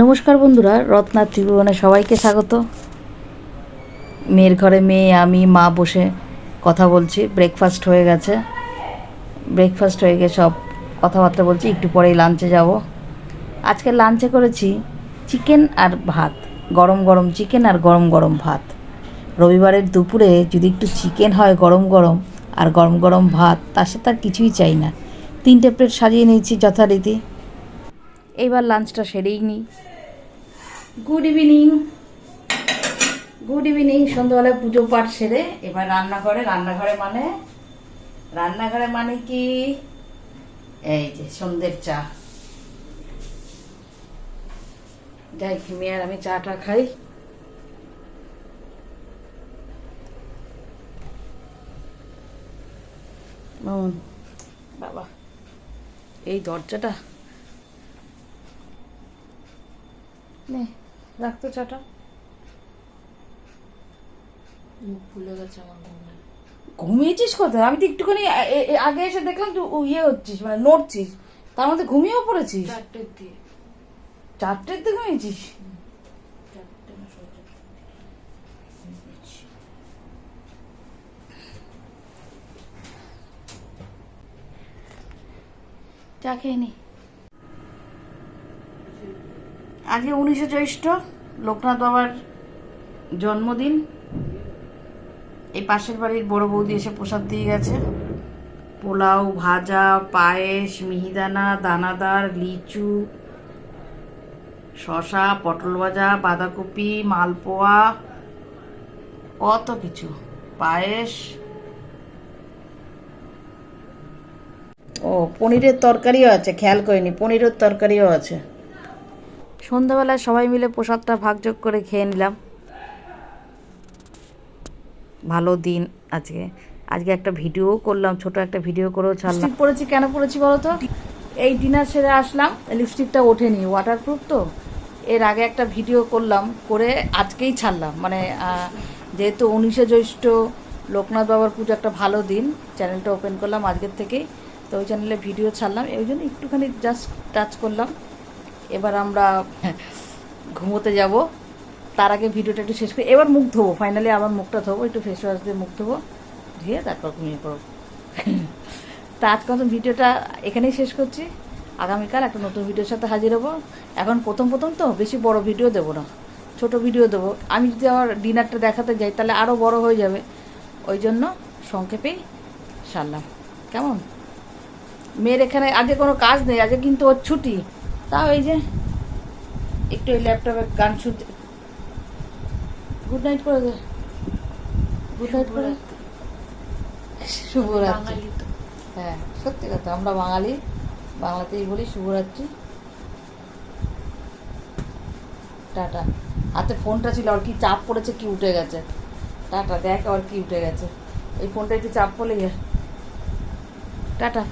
নমস্কার বন্ধুরা রত্না ত্রিভুবনে সবাইকে স্বাগত। মেয়ের ঘরে মেয়ে, আমি, মা বসে কথা বলছি ব্রেকফাস্ট হয়ে গেছে। ব্রেকফাস্ট হয়ে গিয়ে সব কথাবার্তা বলছি, একটু পরেই লাঞ্চে যাব। আজকে লাঞ্চে করেছি চিকেন আর ভাত, গরম গরম চিকেন আর গরম গরম ভাত। রবিবারের দুপুরে যদি একটু চিকেন হয় গরম গরম আর গরম গরম ভাত, তার সাথে আর কিছুই চাই না। তিনটে প্লেট সাজিয়ে নিয়েছি যথারীতি। এইবার লাঞ্চটা সেরেই নিই গুড ইভিনিং গুড ইভিনিং সন্ধ্যাবেলায় পুজো পাঠ সেরে, এবার রান্নাঘরে রান্নাঘরে মানে? রান্নাঘরে মানে কি? এই যে সন্ধ্যের চা। যাই আর আমি চাটা খাই। বাবা, এই দরজাটা নে রাখতো চাটা। মুখ ফুলে গেছে আমার ঘুমিয়েছিস কোথায়? আমি তো একটুখানি আগে এসে দেখলাম তুই ইয়ে হচ্ছিস মানে নড়ছিস। তার মধ্যে ঘুমিয়েও পড়েছিস? চারটের দিয়ে চারটের দিকে ঘুমিয়েছিস। চা খেয়ে নি? আজকে উনিশে জ্যৈষ্ঠ লোকনাথ বাবার জন্মদিন। এই পাশের বাড়ির বড় বৌদি এসে প্রসাদ দিয়ে গেছে। পোলাও, ভাজা, পায়েস, মিহিদানা, দানাদার, লিচু শশা পটল ভাজা, বাঁধাকপি, মালপোয়া, কত কিছু। পায়েস। ও, পনিরের তরকারিও আছে, খেয়াল করিনি, পনিরের তরকারিও আছে। সন্ধ্যাবেলায় সবাই মিলে প্রসাদটা ভাগযোগ করে খেয়ে নিলাম। ভালো দিন আজকে। আজকে একটা ভিডিও করলাম, ছোট একটা ভিডিও করেও ছাড়লাম। পড়েছি কেন পড়েছি বলো তো? এই ডিনার সেরে আসলাম, লিপস্টিকটা ওঠেনি ওয়াটারপ্রুফ তো। এর আগে একটা ভিডিও করলাম, করে আজকেই ছাড়লাম। মানে যেহেতু উনিশে জ্যৈষ্ঠ লোকনাথ বাবার পুজো একটা ভালো দিন চ্যানেলটা ওপেন করলাম আজকের থেকেই। তো ওই চ্যানেলে ভিডিও ছাড়লাম, এই জন্য একটুখানি জাস্ট টাচ করলাম। এবার আমরা ঘুমোতে যাব। তার আগে ভিডিওটা একটু শেষ করি। এবার মুখ ধোবো। ফাইনালি আবার মুখটা ধোবো, একটু ফেস ওয়াশ দিয়ে মুখ ধোবো। ধুয়ে তারপর ঘুমিয়ে পড়ব তা আজকে ভিডিওটা এখানেই শেষ করছি। আগামীকাল একটা নতুন ভিডিওর সাথে হাজির হব। এখন প্রথম প্রথম তো বেশি বড় ভিডিও দেবো না। ছোট ভিডিও দেবো। আমি যদি আমার ডিনারটা দেখাতে যাই, তাহলে আরও বড় হয়ে যাবে। ওই জন্য সংক্ষেপেই সারলাম। কেমন? মেয়ের এখানে আজকে কোনো কাজ নেই আজকে কিন্তু ওর ছুটি। তাও এই যে একটু এই ল্যাপটপে গান শুনতে। গুড নাইট করে দে। গুড নাইট করে শুভরাত্রি। হ্যাঁ সত্যি কথা আমরা বাঙালি। বাংলাতেই বলি শুভরাত্রি। টাটা। হাতে ফোনটা ছিল আর কি চাপ পড়েছে কি উঠে গেছে। টাটা দেখ আর কি উঠে গেছে। এই ফোনটা একটু চাপ পড়লে টাটা।